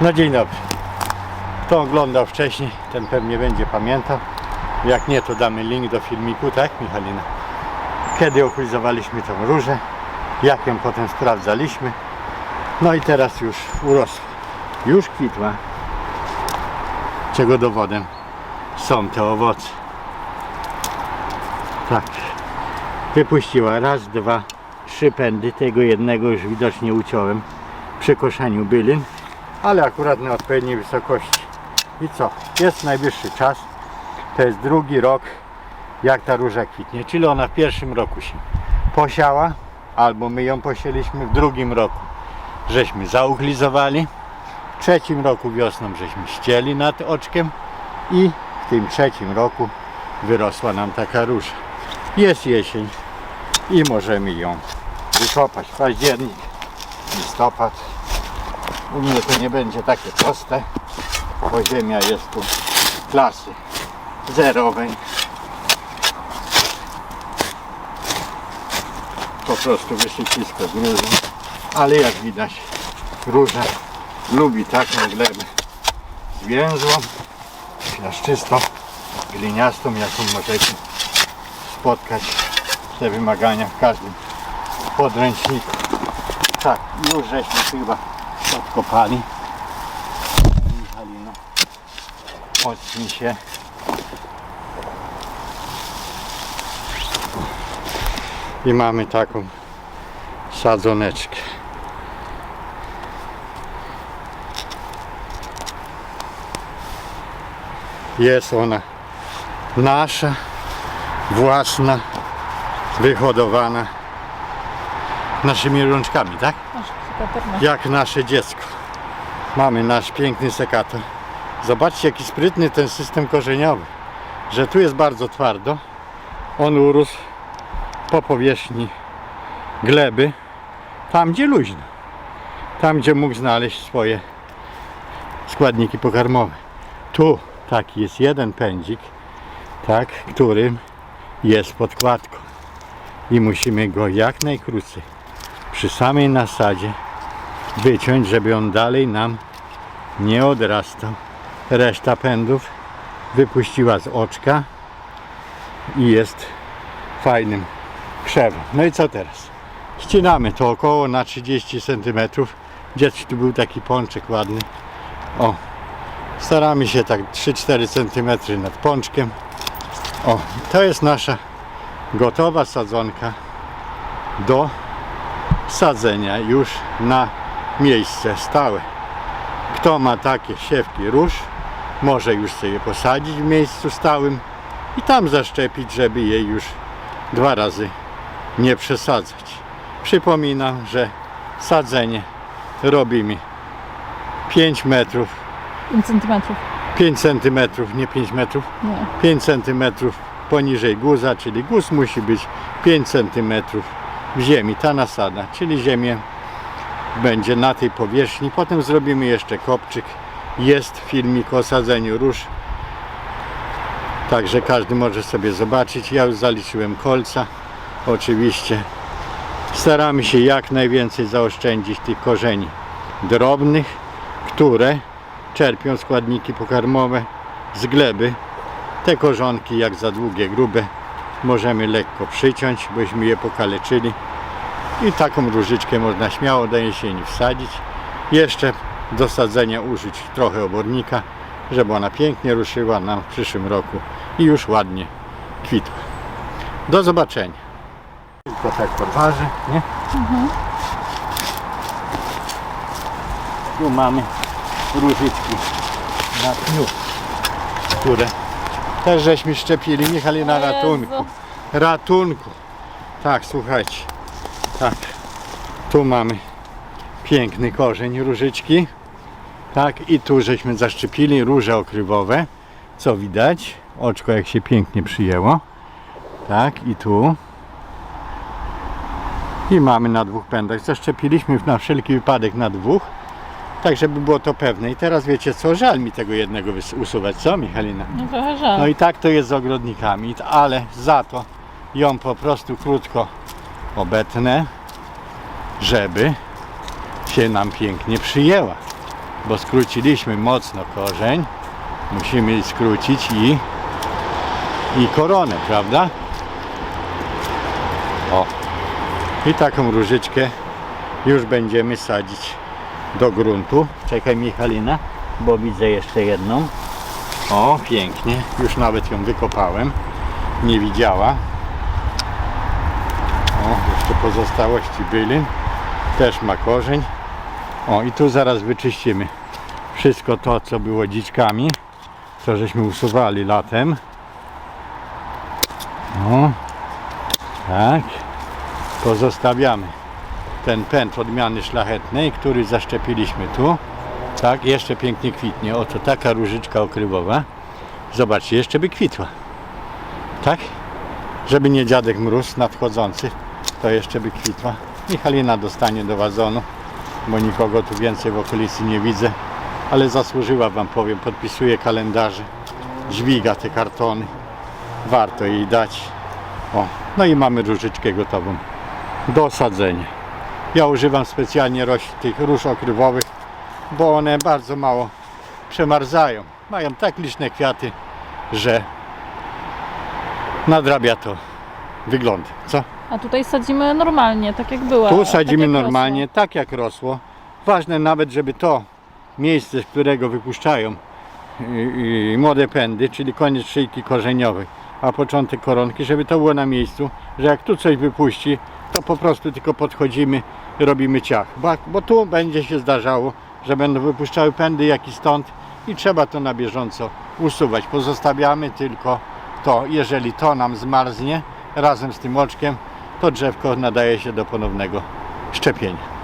No dzień dobry. Kto oglądał wcześniej, ten pewnie będzie pamiętał. Jak nie, to damy link do filmiku, tak Michalina? Kiedy okulizowaliśmy tą różę, jak ją potem sprawdzaliśmy. No i teraz już urosła. Już kwitła. Czego dowodem są te owoce. Tak. Wypuściła raz, dwa, trzy pędy. Tego jednego już widocznie uciąłem przy koszeniu bylin, ale akurat na odpowiedniej wysokości. I co? Jest najwyższy czas. To jest drugi rok, jak ta róża kwitnie. Czyli ona w pierwszym roku się posiała, albo my ją posieliśmy w drugim roku. Żeśmy zauglizowali. W trzecim roku wiosną żeśmy ścieli nad oczkiem i w tym trzecim roku wyrosła nam taka róża. Jest jesień i możemy ją wykopać. Październik, listopad. U mnie to nie będzie takie proste, bo ziemia jest tu klasy zerowej. Po prostu wysypisko gruzu. Ale jak widać, róża lubi taką glebę zwięzłą, piaszczystą, gliniastą, jaką możecie spotkać te wymagania w każdym podręczniku. Tak, już żeśmy chyba odkopali. Michalino, odsuń się. I mamy taką sadzoneczkę. Jest ona nasza, własna, wyhodowana naszymi rączkami, tak? Jak nasze dziecko. Mamy nasz piękny sekator. Zobaczcie jaki sprytny ten system korzeniowy. Że tu jest bardzo twardo. On urósł po powierzchni gleby. Tam gdzie luźno. Tam gdzie mógł znaleźć swoje składniki pokarmowe. Tu taki jest jeden pędzik, tak, którym jest podkładką. I musimy go jak najkrócej przy samej nasadzie wyciąć, żeby on dalej nam nie odrastał. Reszta pędów wypuściła z oczka i jest fajnym krzewem. No i co teraz? Ścinamy to około na 30 cm. Gdzieś tu był taki pączek ładny. O, staramy się tak 3-4 cm nad pączkiem. O, to jest nasza gotowa sadzonka do sadzenia już na miejsce stałe. Kto ma takie siewki róż, może już sobie posadzić w miejscu stałym i tam zaszczepić, żeby jej już dwa razy nie przesadzać. Przypominam, że sadzenie robimy 5 metrów, 5 centymetrów. 5 centymetrów, nie 5 metrów, Nie. 5 cm poniżej guza, czyli guz musi być 5 cm w ziemi, ta nasada, czyli ziemię będzie na tej powierzchni. Potem zrobimy jeszcze kopczyk. Jest filmik o sadzeniu róż. Także każdy może sobie zobaczyć. Ja już zaliczyłem kolca. Oczywiście staramy się jak najwięcej zaoszczędzić tych korzeni drobnych, które czerpią składniki pokarmowe z gleby te korzonki jak za długie, grube możemy lekko przyciąć, bośmy je pokaleczyli. I taką różyczkę można śmiało do jesieni wsadzić. Jeszcze do sadzenia użyć trochę obornika, żeby ona pięknie ruszyła nam w przyszłym roku i już ładnie kwitła. Do zobaczenia. Tylko tak podważy, nie? Tu mamy różyczki na pniu, które też żeśmy szczepili. Michalina ratunku. Ratunku. Tak, słuchajcie. Tak. Tu mamy piękny korzeń różyczki. Tak, i tu żeśmy zaszczepili róże okrywowe. Co widać? Oczko jak się pięknie przyjęło. Tak, i tu. I mamy na dwóch pędach. Zaszczepiliśmy na wszelki wypadek na dwóch. Tak, żeby było to pewne. I teraz wiecie co? Żal mi tego jednego usuwać. Co, Michalina? No trochę żal. No i tak to jest z ogrodnikami, ale za to ją po prostu krótko obetnę, żeby się nam pięknie przyjęła. bo skróciliśmy mocno korzeń. Musimy skrócić i, i koronę, prawda? O. I taką różyczkę już będziemy sadzić do gruntu. Czekaj Michalina, bo widzę jeszcze jedną. O, pięknie. Już nawet ją wykopałem. Nie widziała. Jeszcze pozostałości byli. Też ma korzeń. O, i tu zaraz wyczyścimy wszystko to, co było dziczkami. To żeśmy usuwali latem. O, tak. Pozostawiamy ten pęd odmiany szlachetnej, który zaszczepiliśmy tu. Tak, jeszcze pięknie kwitnie. Oto taka różyczka okrywowa. Zobaczcie, jeszcze by kwitła. Tak? Żeby nie dziadek mróz nadchodzący, to jeszcze by kwitła. Michalina dostanie do wazonu, bo nikogo tu więcej w okolicy nie widzę. Ale zasłużyła Wam, powiem, podpisuje kalendarze, dźwiga te kartony. Warto jej dać. O, no i mamy różyczkę gotową do osadzenia. Ja używam specjalnie roś, tych róż okrywowych, bo one bardzo mało przemarzają. Mają tak liczne kwiaty, że nadrabia to wygląd. Co? A tutaj sadzimy normalnie, tak jak była. Tu tak sadzimy jak normalnie, rosło. tak jak rosło. Ważne nawet, żeby to miejsce, z którego wypuszczają i, i młode pędy, czyli koniec szyjki korzeniowej, a początek koronki, żeby to było na miejscu, że jak tu coś wypuści, to po prostu tylko podchodzimy i robimy ciach. Bo, bo tu będzie się zdarzało, że będą wypuszczały pędy jak i stąd i trzeba to na bieżąco usuwać. Pozostawiamy tylko to, jeżeli to nam zmarznie razem z tym oczkiem, to drzewko nadaje się do ponownego szczepienia.